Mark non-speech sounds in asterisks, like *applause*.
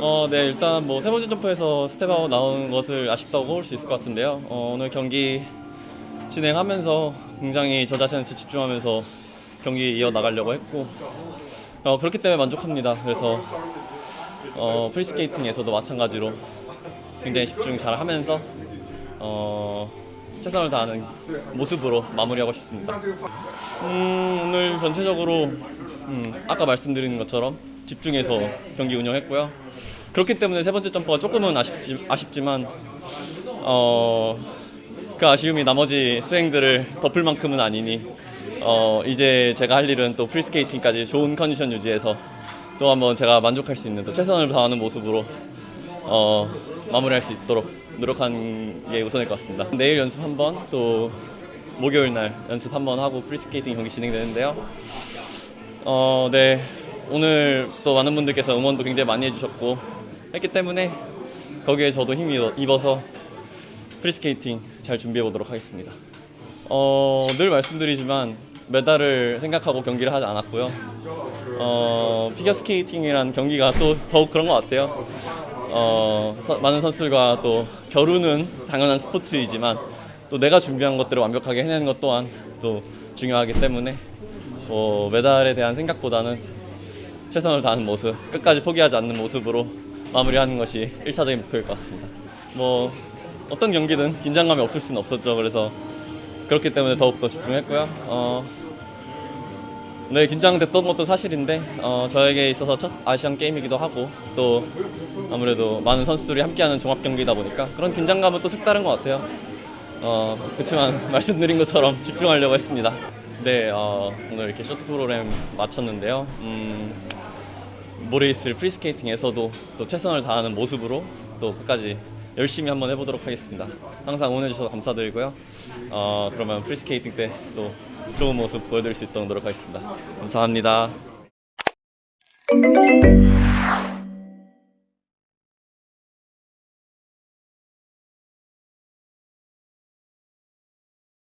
어, 네, 일단 뭐 세 번째 점프에서 스텝아웃 나온 것을 아쉽다고 꼽을 수 있을 것 같은데요. 어, 오늘 경기 진행하면서 굉장히 저 자신한테 집중하면서 경기 이어 나가려고 했고 어, 그렇기 때문에 만족합니다. 그래서 어, 프리스케이팅에서도 마찬가지로 굉장히 집중 잘 하면서 어, 최선을 다하는 모습으로 마무리하고 싶습니다. 음, 오늘 전체적으로 음, 아까 말씀드린 것처럼 집중해서 경기 운영했고요. 그렇기 때문에 세 번째 점퍼가 조금은 아쉽지, 아쉽지 만 어, 그 아쉬움이 나머지 스윙들을 덮을 만큼은 아니니 어, 이제 제가 할 일은 또 프리스케이팅까지 좋은 컨디션 유지해서 또 한번 제가 만족할 수 있는 또 최선을 다하는 모습으로 어, 마무리할 수 있도록 노력하는 게 우선일 것 같습니다. 내일 연습 한번 또 목요일 날 연습 한번 하고 프리스케이팅 경기 진행되는데요. 어, 네. 오늘 또 많은 분들께서 응원도 굉장히 많이 해주셨고 했기 때문에 거기에 저도 힘이 입어서 프리스케이팅 잘 준비해 보도록 하겠습니다. 어, 늘 말씀드리지만 메달을 생각하고 경기를 하지 않았고요. 어, 피겨스케이팅이란 경기가 또 더욱 그런 것 같아요. 어, 서- 많은 선수들과 또 겨루는 당연한 스포츠이지만 또 내가 준비한 것들을 완벽하게 해내는 것 또한 또 중요하기 때문에 뭐 메달에 대한 생각보다는 최선을 다하는 모습, 끝까지 포기하지 않는 모습으로 마무리하는 것이 1차적인 목표일 것 같습니다. 뭐 어떤 경기든 긴장감이 없을 수는 없었죠. 그래서 그렇기 때문에 더욱더 집중했고요. 어, 네, 긴장됐던 것도 사실인데 어, 저에게 있어서 첫 아시안 게임이기도 하고 또 아무래도 많은 선수들이 함께하는 종합 경기다 보니까 그런 긴장감은 또 색다른 것 같아요. 어, 그렇지만 *laughs* 말씀드린 것처럼 집중하려고 했습니다. 네, 어, 오늘 이렇게 쇼트 프로그램 마쳤는데요. 음, 모레 있을 프리스케이팅에서도 또 최선을 다하는 모습으로 또 끝까지 열심히 한번 해보도록 하겠습니다. 항상 응원해주셔서 감사드리고요. 어, 그러면 프리스케이팅 때 또 좋은 모습 보여드릴 수 있도록 노력하겠습니다. 감사합니다.